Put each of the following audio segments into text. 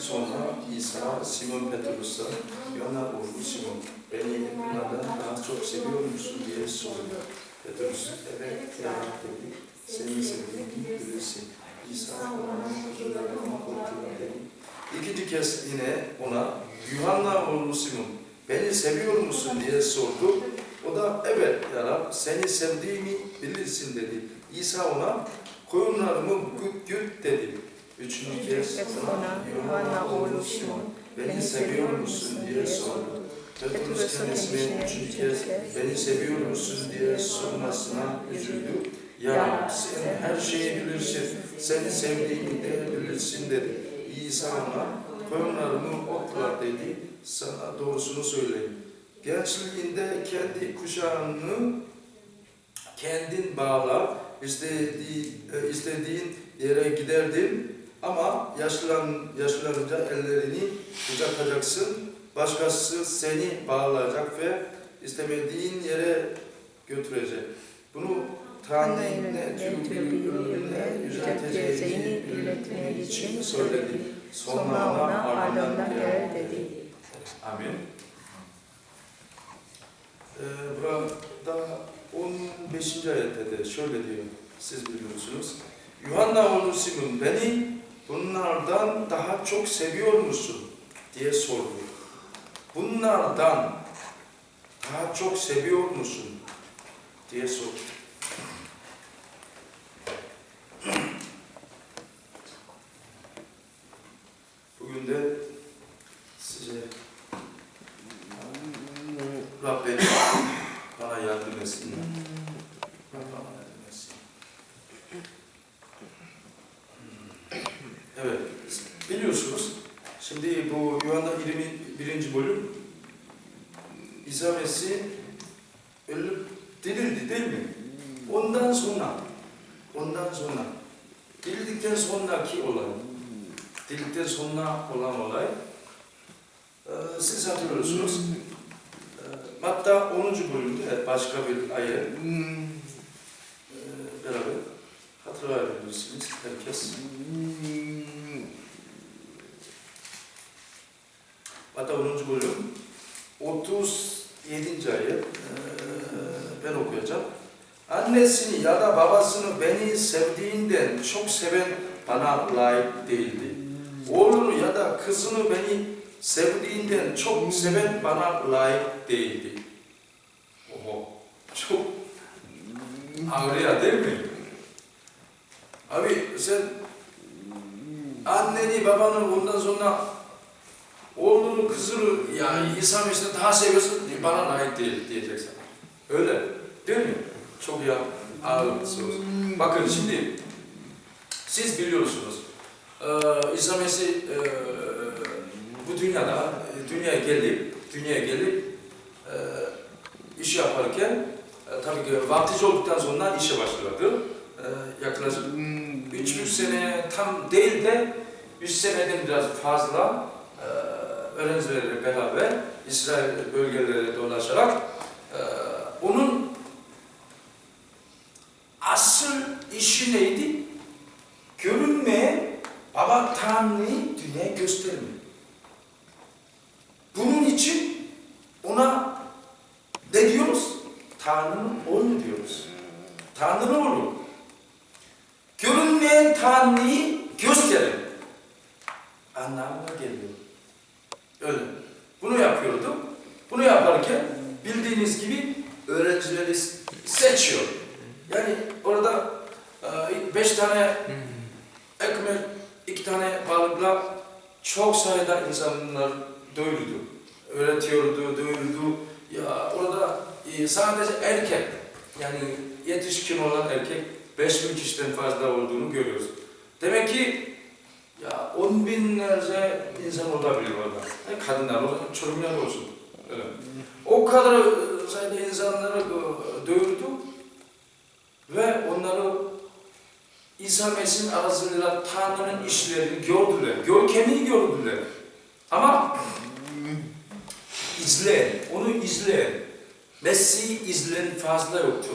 Sonra İsa, Simon Petrus'a, Yona oğlu Simon, beni bunlardan daha çok seviyor musun diye sordu. Petrus, evet ya dedi, seni sevdiğimi bilirsin. İsa ona kuzularına korktular dedi. İkinci kez yine ona, Yuhanna oğlu Simon, beni seviyor musun diye sordu. O da evet ya Rab, seni sevdiğimi bilirsin dedi. İsa ona, koyunlarımı güt güt dedi. Üçüncü kez ona, Yuhanna oğlu Simon, beni seviyor musun diye sordu. Petrus kendisine üçüncü kez beni seviyor musun diye sormasına üzüldü. Ya sen her şeyi bilirsin, seni sevdiğimi de bilirsin dedi. İsa ona koyunlarımı otla dedi, sana doğrusunu söyleyeyim. Gençliğinde kendi kuşağını kendin bağla, istediği, e, istediğin yere giderdin ama yaşlan, yaşlanınca ellerini uzatacaksın. Başkası seni bağlayacak ve istemediğin yere götürecek. Bunu Tanrı'nın ne tür bir ölümle yücelteceğini belirtmek için söyledi. Sonra ona ardından gel dedi. Amin. Ee, burada 15. ayette de şöyle diyor, siz biliyorsunuz. Yuhanna oğlu Simon beni bunlardan daha çok seviyor musun diye sordu. Bunlardan daha çok seviyor musun diye sordu. Bugün de size Rabbim bana yardım etsin. Bana yardım etsin. Evet, biliyorsunuz şimdi bu Yuhanna 21. bölüm İsa Mesih ölüp dirildi değil mi? Ondan sonra ondan sonra dirildikten sonraki olay dirildikten sonra olan olay e, siz hatırlıyorsunuz e, Matta 10. bölümde başka bir ayet e, beraber hatırlayabilirsiniz herkes. Matta 10. bölüm 37. ayet e, ben okuyacağım. Annesini ya da babasını beni sevdiğinden çok seven bana layık değildi. Oğlunu ya da kızını beni sevdiğinden çok seven bana layık değildi. Oho, çok ağır değil mi? Abi sen anneni babanı ondan sonra oğlunu kızını ya İsa Mesih'i daha seviyorsun bana layık değil diyeceksin. Öyle değil mi? Çok ya ağır söz. Bakın şimdi siz biliyorsunuz ee, İsa Mesih e, bu dünyada e, dünyaya gelip dünyaya gelip e, iş yaparken e, tabii ki vaftiz olduktan sonra işe başladı. E, yaklaşık üç buçuk sene tam değil de üç seneden biraz fazla e, öğrencilerle beraber İsrail bölgeleri dolaşarak e, onun asıl işi neydi? Görünmeye Baba Tanrı'yı dünyaya göstermiyor. Bunun için ona ne diyoruz? Tanrı'nın oğlu diyoruz. Tanrı'nın oğlu. Görünmeyen Tanrı'yı gösterin. Anlamına geliyor. Öyle. Bunu yapıyordu. Bunu yaparken bildiğiniz gibi öğrencileri seçiyor. Yani orada e, beş tane ekmek, iki tane balıkla çok sayıda insanlar doyurdu. Öğretiyordu, doyurdu. Ya orada e, sadece erkek, yani yetişkin olan erkek 5000 kişiden fazla olduğunu görüyoruz. Demek ki ya on binlerce insan olabilir orada. Yani kadınlar olsun, çocuklar olsun. Öyle. O kadar e, sayıda insanları e, doyurdu ve onları İsa Mesih'in arasında Tanrı'nın işlerini gördüler. Görkemini gördüler. Ama izleyen, onu izleyen, Mesih'i izleyen fazla yoktu.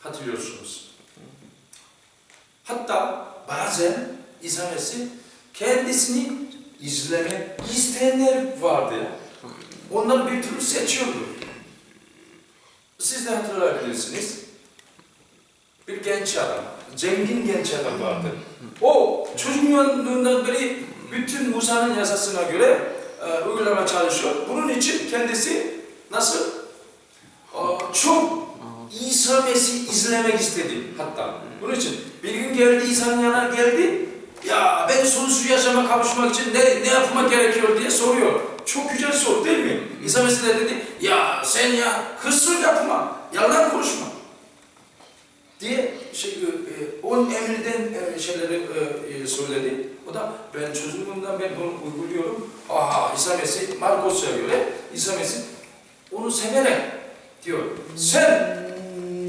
Hatırlıyorsunuz. Hatta bazen İsa Mesih kendisini izleme isteyenler vardı ya. Onlar bir türlü seçiyordu. Siz de hatırlayabilirsiniz. Bir genç adam, zengin genç adam vardı. O çocukluğundan beri bütün Musa'nın yasasına göre e, uygulama çalışıyor. Bunun için kendisi nasıl? E, çok İsa Mesih izlemek istedi hatta. Bunun için bir gün geldi İsa'nın yanına geldi. Ya ben sonsuz yaşama kavuşmak için ne, ne yapmak gerekiyor diye soruyor. Çok güzel soru değil mi? İsa Mesih de dedi ya sen ya hırsız yapma, yalan konuşma diye şey, e, on emirden e, şeyleri e, e, söyledi. O da ben çocukluğumdan ben bunu uyguluyorum. Aha İsa Mesih Markos'a göre İsa Mesih onu severek diyor. Sen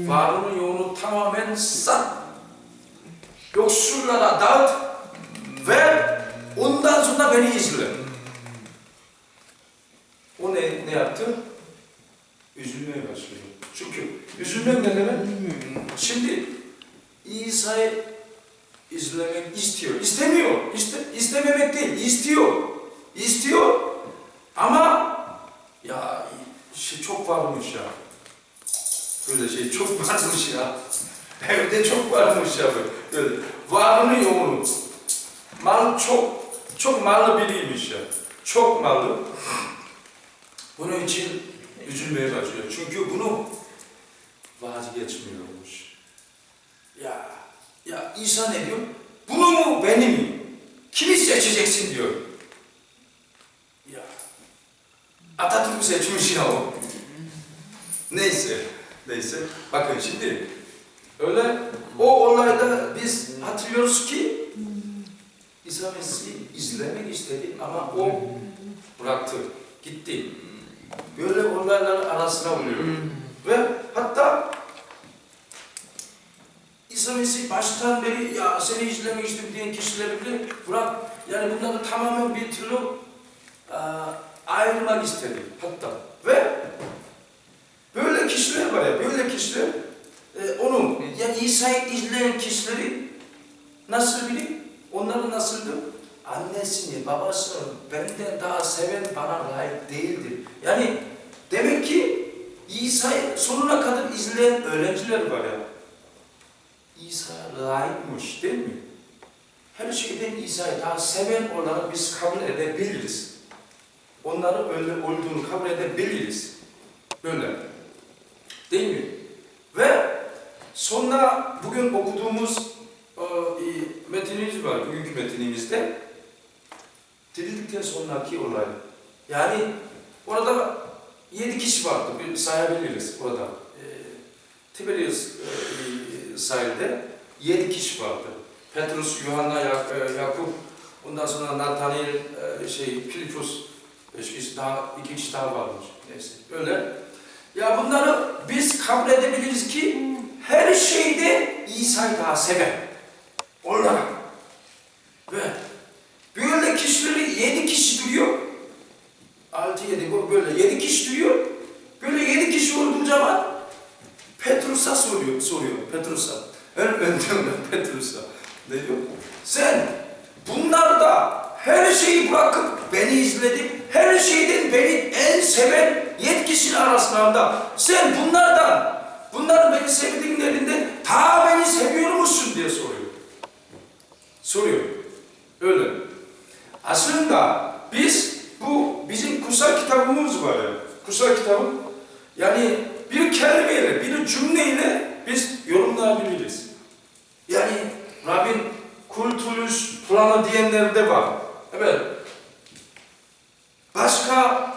varını yoğunu tamamen sat. Yoksullara dağıt ve ondan sonra beni izle. O ne, ne yaptı? Üzülmeye başladı. Çünkü üzülmek ne demek? Şimdi İsa'yı izlemek istiyor. İstemiyor. İste, istememek değil. istiyor. İstiyor. Ama ya şey çok varmış ya. Böyle şey çok varmış ya. Evde çok varmış ya böyle. Varını yoğunu. Mal çok çok mallı biriymiş ya. Çok mallı. Bunun için üzülmeye başlıyor. Çünkü bunu vazgeçmiyormuş. Ya, ya İsa ne diyor? Bunu mu beni mi? Kimi seçeceksin diyor. Ya Atatürk seçmiş ya o. Neyse, neyse. Bakın şimdi öyle o olayda biz hatırlıyoruz ki İsa Mesih izlemek istedi ama o bıraktı, gitti. Böyle olaylar arasına oluyor. Ve hatta İsa Mesih baştan beri ya seni izlemek istiyorum diyen kişileri bile bırak yani bunları tamamen bir türlü ayrılmak istedi hatta. Ve böyle kişiler var ya böyle kişiler e, onu yani İsa'yı izleyen kişileri nasıl bilir? Onları nasıldı? Annesini, babasını benden daha seven bana layık değildir. Yani demek ki İsa'yı sonuna kadar izleyen öğrenciler var ya. İsa layıkmış değil mi? Her şeyden İsa'yı daha seven olarak biz kabul edebiliriz. Onları öyle olduğunu kabul edebiliriz. Böyle. Değil mi? Ve sonra bugün okuduğumuz e, metinimiz var, bugünkü metinimizde. Dirildikten sonraki olay. Yani orada yedi kişi vardı, bir sayabiliriz orada. E, Tiberius e, sahilde yedi kişi vardı. Petrus, Yuhanna, e, Yakup, ondan sonra Nathanael, e, şey, Filipus, beş kişi daha, iki kişi daha varmış. Neyse, öyle. Ya bunları biz kabul edebiliriz ki her şeyde İsa'yı daha sever. Olarak. Ve böyle kişileri yedi kişi duruyor. Altı yedi böyle yedi kişi duruyor. Böyle yedi kişi olduğu zaman Petrus'a soruyor, soruyor Petrus'a. En önde olan Petrus'a. Ne diyor? Sen bunlarda her şeyi bırakıp beni izledin. Her şeyden beni en seven yedi kişinin arasında. Sen bunlardan, bunların beni sevdiğinlerinden ta beni seviyor musun diye soruyor. Soruyor. Öyle. Aslında biz bu bizim kutsal kitabımız var ya. Kutsal kitabı yani bir kelimeyle, bir cümleyle biz yorumlayabiliriz. Yani Rabbin kultulus planı diyenler de var. Evet. Başka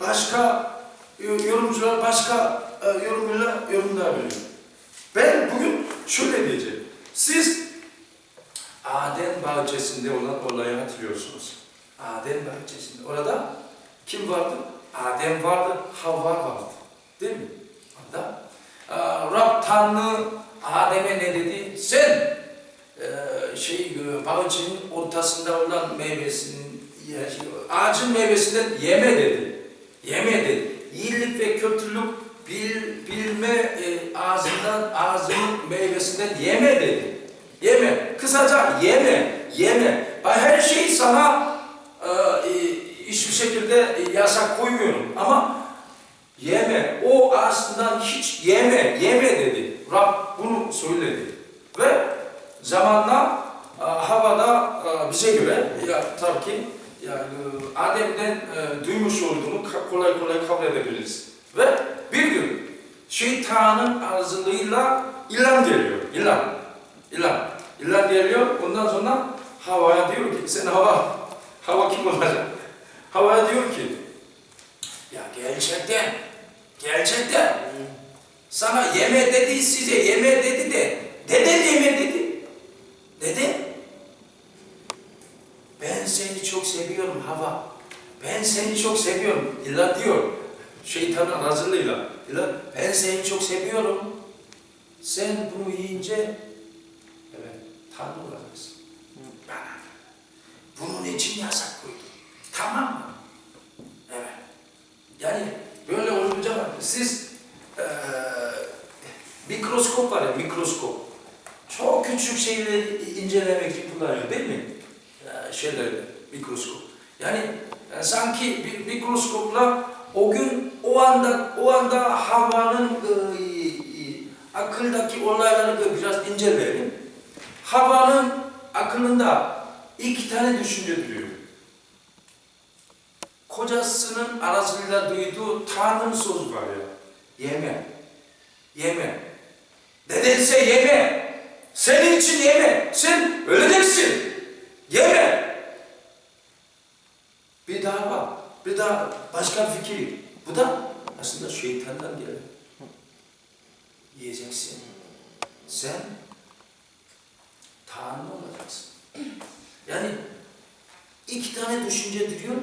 başka yorumcular başka e, yorumuyla yorumlayabiliyor. Ben bugün şöyle diyeceğim. Siz Adem bahçesinde olan olayı hatırlıyorsunuz. Adem bahçesinde. Orada kim vardı? Adem vardı, Havva vardı. Değil mi? Orada e, Rab Tanrı Adem'e ne dedi? Sen e, şey e, bahçenin ortasında olan meyvesinin ağacın meyvesinden yeme dedi. Yeme dedi. İyilik ve kötülük bil, bilme e, ağzından ağzının meyvesinden yeme dedi. Yeme. Kısaca yeme. Yeme. her şey sana e, e, hiçbir şekilde yasak koymuyorum ama yeme. O aslında hiç yeme, yeme dedi. Rab bunu söyledi. Ve zamanla e, havada e, bize göre ya tabii ki yani e, Adem'den e, duymuş olduğunu kolay kolay kabul edebiliriz. Ve bir gün şeytanın aracılığıyla ilan geliyor. İlan. İlan. İlan geliyor. Ondan sonra havaya diyor ki sen hava hava kim olacak? Havaya diyor ki ya gerçekten gerçekten sana yeme dedi size yeme dedi de neden yeme dedi? Neden? Ben seni çok seviyorum hava. Ben seni çok seviyorum. İlla diyor. Şeytanın aracılığıyla. İlla ben seni çok seviyorum. Sen bunu yiyince evet Tanrı olacaksın. Bana. Bunun için yasak koydum. Tamam mı? Evet. Yani böyle olunca siz eee mikroskop var ya mikroskop. Çok küçük şeyleri incelemek için kullanıyor değil mi? Ya, şeyleri mikroskop. Yani e, sanki bir mikroskopla o gün o anda o anda havanın e, e, akıldaki olayları biraz inceleyelim. Havanın akılında iki tane düşünce duruyor. Kocasının arasıyla duyduğu Tanrı'nın sözü var ya. Yeme. Yeme. Nedense yeme. Senin için yeme. Sen öleceksin. Yeme. Bir daha var. Bir daha başka bir fikir. Bu da aslında şeytandan gelen. Yiyeceksin. Sen Tanrı olacaksın. Yani iki tane düşünce duruyor.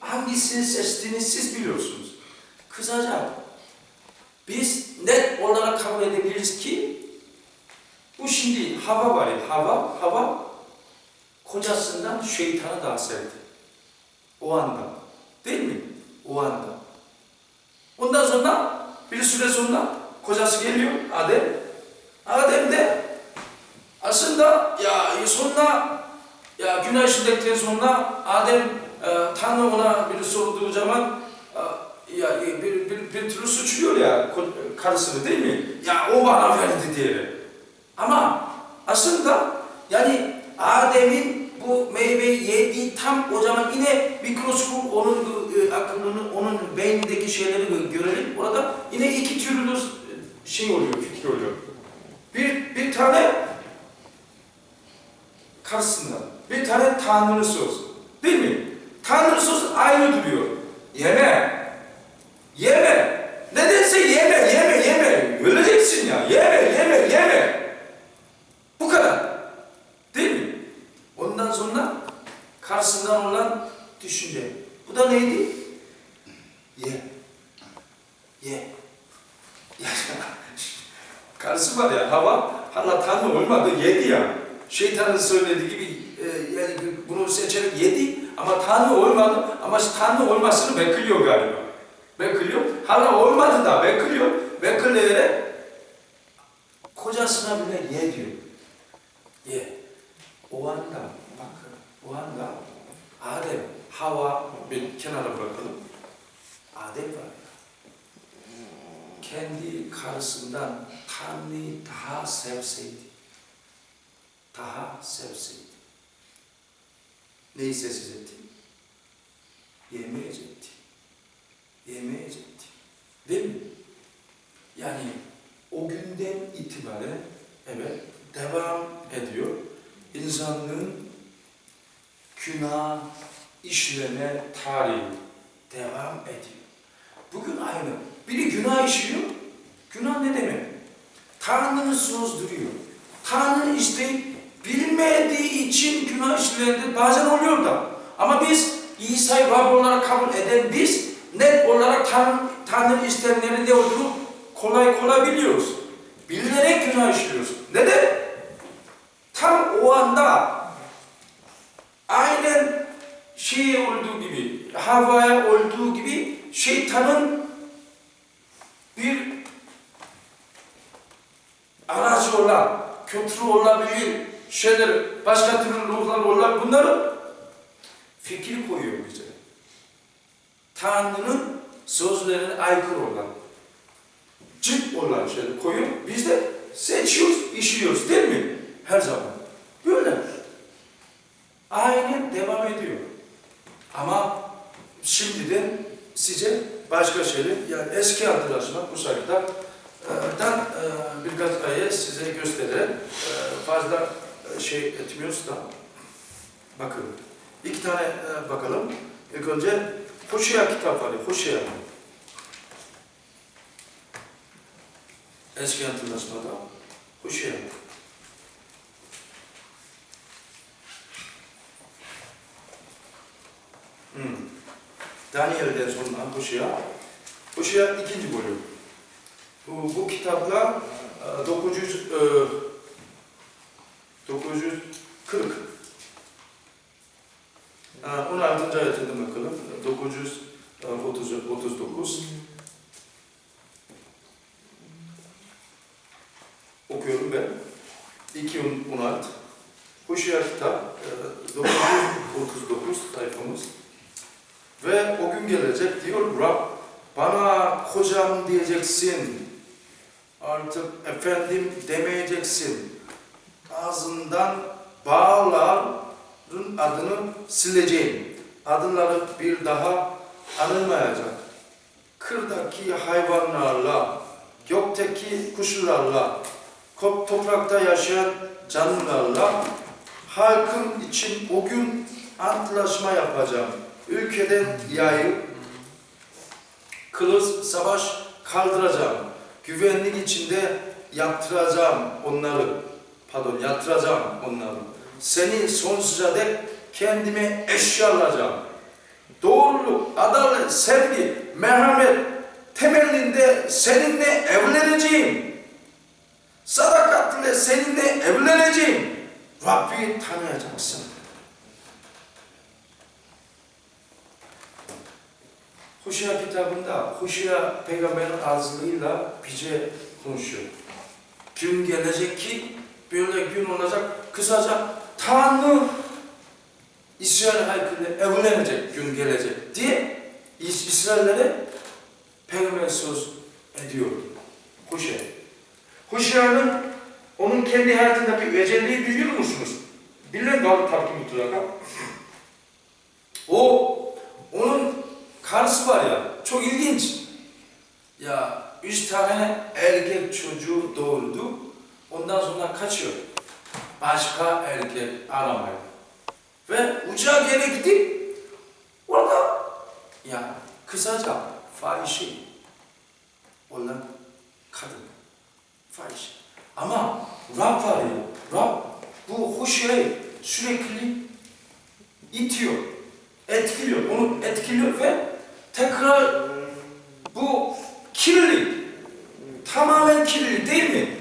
Hangisini seçtiğini siz biliyorsunuz. Kısaca biz net olarak kabul edebiliriz ki bu şimdi hava var ya, hava, hava kocasından şeytanı daha sevdi. O anda. Değil mi? O anda. Ondan sonra bir süre sonra kocası geliyor Adem. Adem de aslında ya sonra ya günah işledikten sonra Adem e, Tanrı ona bir sorduğu zaman e, ya bir, bir, bir türlü suçluyor ya karısını değil mi? Ya o bana verdi diye. Ama aslında yani Adem'in bu meyveyi yediği tam o zaman yine mikroskop onun e, akıllını, onun beynindeki şeyleri gö- görelim. Orada yine iki türlü şey oluyor, fikir oluyor. Bir, bir tane karşısında, bir tane Tanrı söz. Değil mi? Tanrı söz aynı duruyor. Yeme. Yeme. Bu da neydi? Ye. Ye. Ya, karısı var ya hava hala tanrı olmadı yedi ya. Şeytanın söylediği gibi e, yani bunu seçerek yedi ama tanrı olmadı ama tanrı olmasını bekliyor galiba. Bekliyor. Hala olmadı da bekliyor. Bekleyerek kocasına bile ye diyor. Ye. O anda bakın o anda Adem, Hava bir kenara bırakalım. Adem var ya. Kendi karısından Tanrı'yı daha sevseydi. Daha sevseydi. Neyi sessiz etti? Yemeyecekti. Yemeyecekti. Değil mi? Yani o günden itibaren evet devam ediyor. İnsanlığın günah işleme tarihi devam ediyor. Bugün aynı. Biri günah işliyor. Günah ne demek? Tanrı'nın söz duruyor. Tanrı işte bilmediği için günah işlendi. Bazen oluyor da. Ama biz İsa'yı Rab olarak kabul eden biz net olarak Tanrı, Tanrı'nın istenleri ne olduğunu kolay kolay biliyoruz. Bilerek günah işliyoruz. Neden? Tam o anda aynen şey olduğu gibi, havaya olduğu gibi şeytanın bir aracı olan, kötü olabilir, şeyleri, başka türlü ruhlar olurlar. Bunları fikir koyuyor bize. Tanrı'nın sözlerine aykırı olan, cık olan şeyleri koyuyor. Biz de seçiyoruz, işliyoruz değil mi? Her zaman. Böyle. Aynen devam ediyor. Ama şimdiden size başka şeyler, yani eski bu sayıda dan e, birkaç ayet size göstererek e, fazla e, şey etmiyoruz da bakın iki tane e, bakalım. İlk önce Hoşea kitapları, Hoşea. Eski hatırlaşmada Hoşea. Hmm. Daniel'den sonra Hoşea. Hoşea ikinci bölüm. Bu, bu kitapla e, 900 e, 940 e, 16. ayetinde bakalım. 939 okuyorum ben. 216 Hoşea kitap e, 939 sayfamız ve o gün gelecek diyor Rab bana kocam diyeceksin. Artık efendim demeyeceksin. Ağzından bağların adını sileceğim. Adları bir daha anılmayacak. Kırdaki hayvanlarla, gökteki kuşlarla, toprakta yaşayan canlılarla halkım için o gün antlaşma yapacağım. Ülkeden yayıp kılıç savaş kaldıracağım. Güvenlik içinde yaptıracağım onları. Pardon yatıracağım onları. Seni sonsuza dek kendime eşya alacağım. Doğruluk, adalet, sevgi, merhamet temelinde seninle evleneceğim. Sadakatle seninle evleneceğim. Rabbi tanıyacaksın. Huşya kitabında Huşya peygamberin ağzıyla bize konuşuyor. Gün gelecek ki böyle gün olacak kısaca Tanrı İsrail halkıyla evlenecek gün gelecek diye İs- İsraillere peygamber söz ediyor. Huşya. Huşya'nın onun kendi hayatındaki özelliği biliyor musunuz? Bilen var tabii mutlaka. O onun karısı var ya, çok ilginç. Ya üç tane erkek çocuğu doğurdu, ondan sonra kaçıyor. Başka erkek aramaya. Ve uçağa geri gidip, orada ya kısaca fahişe olan kadın. Fahişe. Ama Rab var ya, Rab bu huşyayı sürekli itiyor etkiliyor, onu etkiliyor ve tekrar bu kirlilik, tamamen kirlilik değil mi?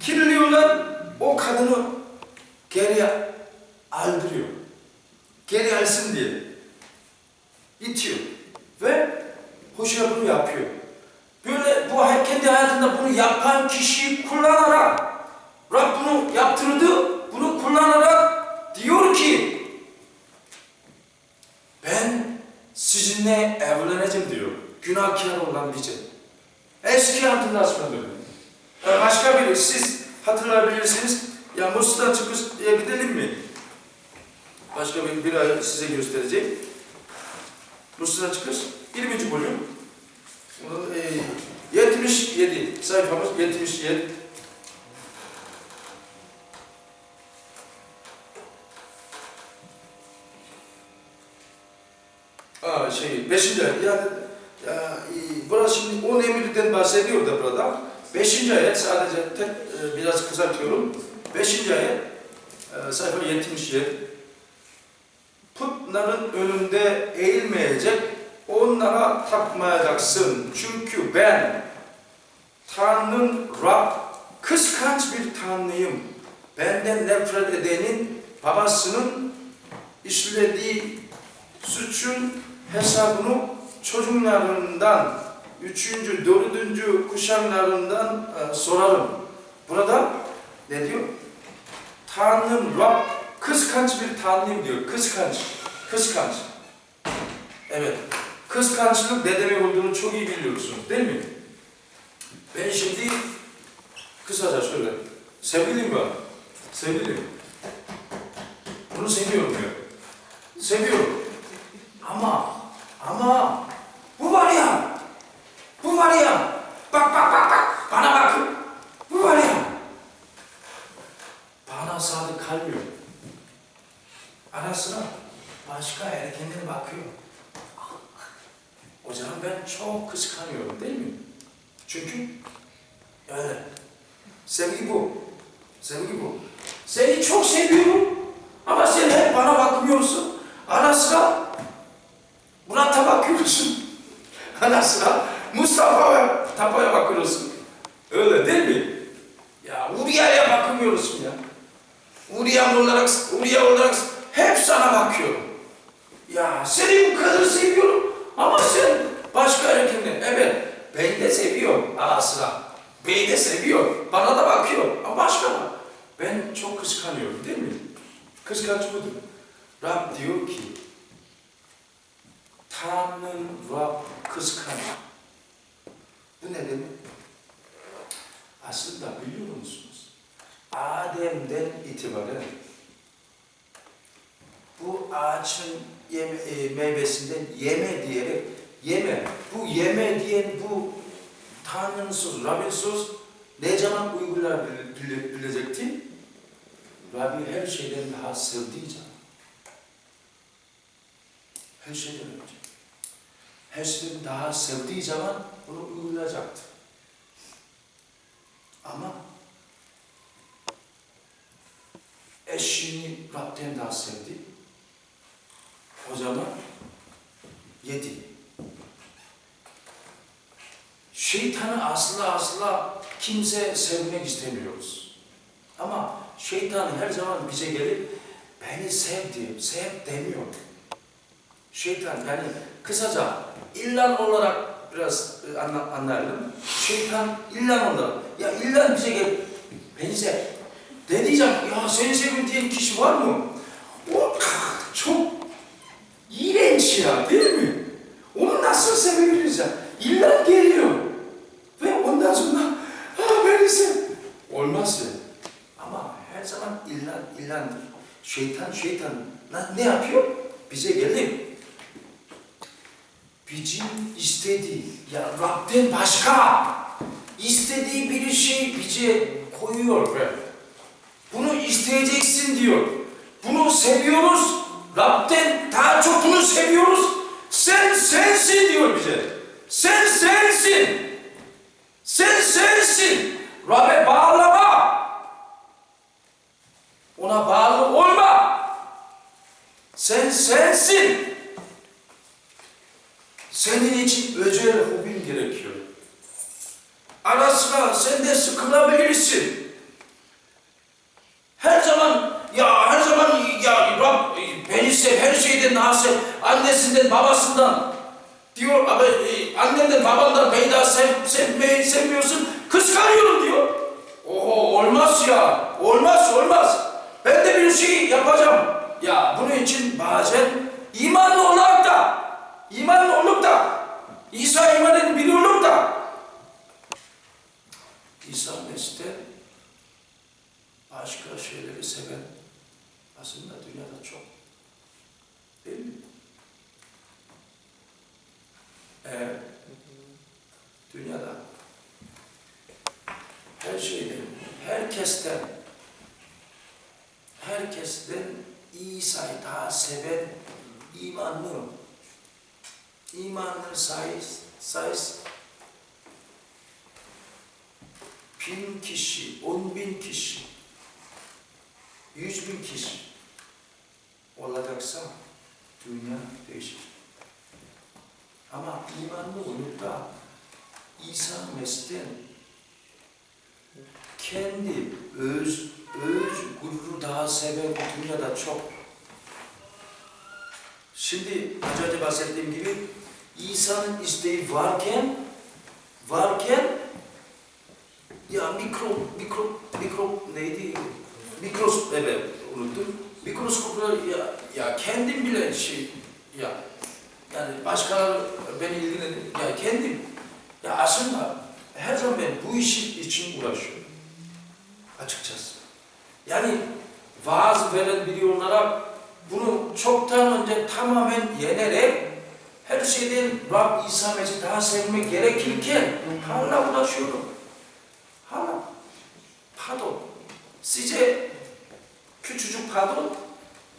Kirliyorlar, o kadını geriye aldırıyor. Geri alsın diye. itiyor. Ve hoşça bunu yapıyor. Böyle bu kendi hayatında bunu yapan kişiyi kullanarak Rab bunu yaptırdı, bunu kullanarak diyor ki ben sizinle evleneceğim diyor. Günahkar olan bize. Eski hatırlaşma dönemi. Ee, Başka biri, siz hatırlayabilirsiniz. Ya Mustafa Çıkış'ya gidelim mi? Başka bir, bir ay size göstereceğim. Mustafa Çıkış, 20. bölüm. E, 77, sayfamız 77. Aa, şey, beşinci ayet. Yani, ya, e, burası şimdi on emirden bahsediyor da burada. Beşinci ayet sadece tek e, biraz kısaltıyorum. Beşinci ayet e, sayfa 77. Putların önünde eğilmeyecek, onlara tapmayacaksın. Çünkü ben Tanrın Rab, kıskanç bir Tanrıyım. Benden nefret edenin babasının işlediği suçun hesabını çocuklarından, üçüncü, dördüncü kuşaklarından e, sorarım. Burada ne diyor? Tanrım, Rab kıskanç bir Tanrım diyor. Kıskanç. Kıskanç. Evet. Kıskançlık ne demek olduğunu çok iyi biliyorsunuz değil mi? Ben şimdi kısaca şöyle. Sevgilim var. Sevgilim. Bunu seviyorum diyor. Seviyorum. Ama, ama bu var ya, bu var ya, bak bak bak bak, bana bakın. Bu var ya, bana sadık kalmıyor. Ara sıra başka erkeklere bakıyor. O zaman ben çok kıskanıyorum değil mi? Çünkü öyle. Sevgi bu. Sevgi bu. Seni çok seviyorum ama sen hep bana bakmıyorsun. Ara sıra Murat'a bakıyorsun. Ara sıra Mustafa'ya, Tapa'ya bakıyorsun. Öyle değil mi? Ya Uriye'ye bakmıyorsun ya. Uriye olarak, Uriye olarak hep sana bakıyorum. Ya seni bu kadar seviyorum ama sen başka erkekler. Evet beni de seviyor ara sıra. Beni de seviyor. Bana da bakıyor. Ama başka. Ben çok kıskanıyorum değil mi? Kıskanç budur. Rab diyor ki Tanrım Rab kıskanç. Bu ne demek? Aslında biliyor musunuz? Adem'den itibaren bu ağaçın yeme, e, meyvesinden yeme diyerek yeme. Bu yeme diyen bu Tanrı'nın sözü, Rabbin söz ne zaman uygulayabilecekti? Rabbi her şeyden daha sevdiği zaman. Her şeyden önce. Her şeyden daha sevdiği zaman uygulayacaktı. Ama eşini Rab'den daha sevdi. O zaman yedi. Şeytanı asla asla kimse sevmek istemiyoruz. Ama şeytan her zaman bize gelip beni sev diyor, sev demiyor. Şeytan yani kısaca illan olarak biraz e, anla, anlayalım. Şeytan illan olarak ya illan bize gel beni sev. Ne diyeceğim? Ya seni sevim diyen kişi var mı? O çok iğrenç ya değil mi? Onu nasıl sevebiliriz ya? İllan geliyor. Ve ondan sonra ha beni sev. Olmaz ya. Ama her zaman illan illandır. Şeytan şeytan ne yapıyor? Bize gelip bizim istediği ya Rab'den başka istediği bir şey bize koyuyor be. Bunu isteyeceksin diyor. Bunu seviyoruz. Rab'den daha çok bunu seviyoruz. Sen sensin diyor bize. Sen sensin. Sen sensin. Rab'be bağlama. Ona bağlı olma. Sen sensin. Senin için özel hobin gerekiyor. Ara sıra sen de sıkılabilirsin. Her zaman ya her zaman ya Rab beni sev her şeyden sev. Annesinden babasından diyor ama e, annenden babandan daha sev, sevmeyi sevmiyorsun. Kıskanıyorum diyor. Oho olmaz ya. Olmaz olmaz. Ben de bir şey yapacağım. Ya bunun için bazen imanlı olarak da imanlı olup da İsa imanın biri olup da İsa Mesih'te başka şeyleri seven aslında dünyada çok. Değil mi? Eğer dünyada her şeyden, herkesten, herkesten İsa'yı daha seven imanlı, imanlı sayıs, sayıs bin kişi, on bin kişi, yüz bin kişi olacaksa dünya değişir. Ama imanlı olup da İsa Mesih'ten kendi öz, öz gururu daha seven dünyada çok. Şimdi az önce bahsettiğim gibi İsa'nın isteği varken varken ya mikro mikro mikro neydi? mikroskop, evet unuttum. Mikroskopla ya, ya kendim bile şey, ya yani başkaları beni ilgilendir, ya kendim. Ya aslında her zaman ben bu işi için uğraşıyorum. Açıkçası. Yani vaaz veren biri olarak bunu çoktan önce tamamen yenerek her şeyden Rab İsa Mesih daha sevmek gerekirken hala uğraşıyorum. Hala. Pardon. Sizce küçücük pardon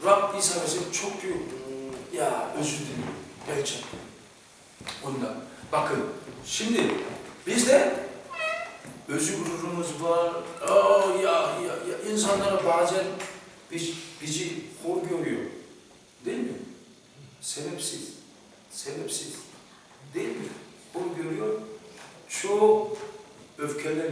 Rab İsa Mesih çok büyük. Ya özür dilerim. Gerçekten. Ondan. Bakın şimdi bizde özü gururumuz var. Aa, ya, ya, ya insanlara bazen biz, bizi hor görüyor. Değil mi? Sebepsiz. Sebepsiz. Değil mi? Hor görüyor. Çok öfkeleniyor.